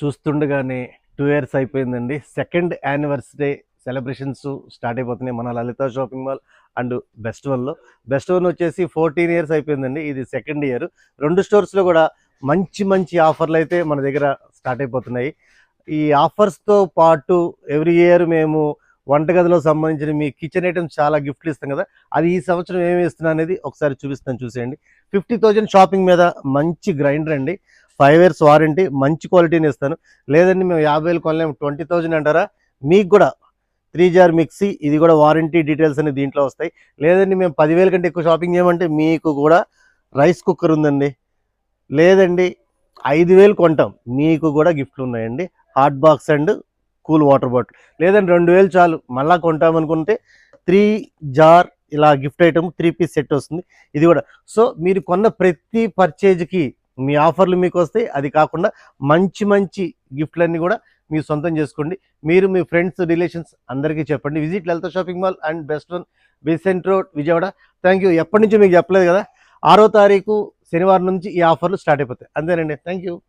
చూస్తుండగానే two years అయిపోయిందండి. Second anniversary celebrations start అయిపోతున్నాయి మన Lalitha shopping mall and best వన్లో బెస్ట్ వన్ వచ్చేసి ఫోర్టీన్ ఇయర్స్ అయిపోయిందండి. ఇది సెకండ్ ఇయర్. రెండు స్టోర్స్లో కూడా మంచి మంచి ఆఫర్లు అయితే మన దగ్గర స్టార్ట్ అయిపోతున్నాయి. ఈ ఆఫర్స్తో పాటు ఎవ్రీ ఇయర్ మేము వంటగదిలో సంబంధించిన మీ కిచెన్ ఐటమ్స్ చాలా గిఫ్ట్లు ఇస్తాం కదా. అది ఈ సంవత్సరం ఏమి ఇస్తున్నా అనేది ఒకసారి చూపిస్తాను చూసేయండి. ఫిఫ్టీ థౌజండ్ షాపింగ్ మీద మంచి గ్రైండర్ అండి. ఫైవ్ ఇయర్స్ వారంటీ మంచి క్వాలిటీని ఇస్తాను. లేదండి మేము యాభై వేలు కొనలేము. ట్వంటీ థౌజండ్ అంటారా? మీకు కూడా. త్రీ జార్ మిక్సీ ఇది కూడా వారంటీ డీటెయిల్స్ అనేది దీంట్లో వస్తాయి. లేదండి మేము పదివేల కంటే ఎక్కువ షాపింగ్ చేయమంటే మీకు కూడా రైస్ కుక్కర్ ఉందండి. లేదండి ఐదు వేలు కొంటాం. మీకు కూడా గిఫ్ట్లు ఉన్నాయండి. Hot box and cool water bottle. లేదండి రెండు వేలు చాలు. మళ్ళా కొంటామనుకుంటే త్రీ జార్ ఇలా gift item three piece set వస్తుంది. ఇది కూడా. సో మీరు కొన్న ప్రతి పర్చేజ్కి మీ ఆఫర్లు మీకు వస్తాయి అది కాకుండా మంచి మంచి గిఫ్ట్లన్నీ కూడా మీరు సొంతం చేసుకోండి. మీరు మీ ఫ్రెండ్స్ రిలేషన్స్ అందరికీ చెప్పండి. Visit Lalitha shopping mall and best one Besant road Vijayawada. Thank you ఎప్పటి నుంచి మీకు చెప్పలేదు కదా? ఆరో తారీఖు శనివారం నుంచి ఈ ఆఫర్లు స్టార్ట్ అయిపోతాయి. అంతేనండి. Thank you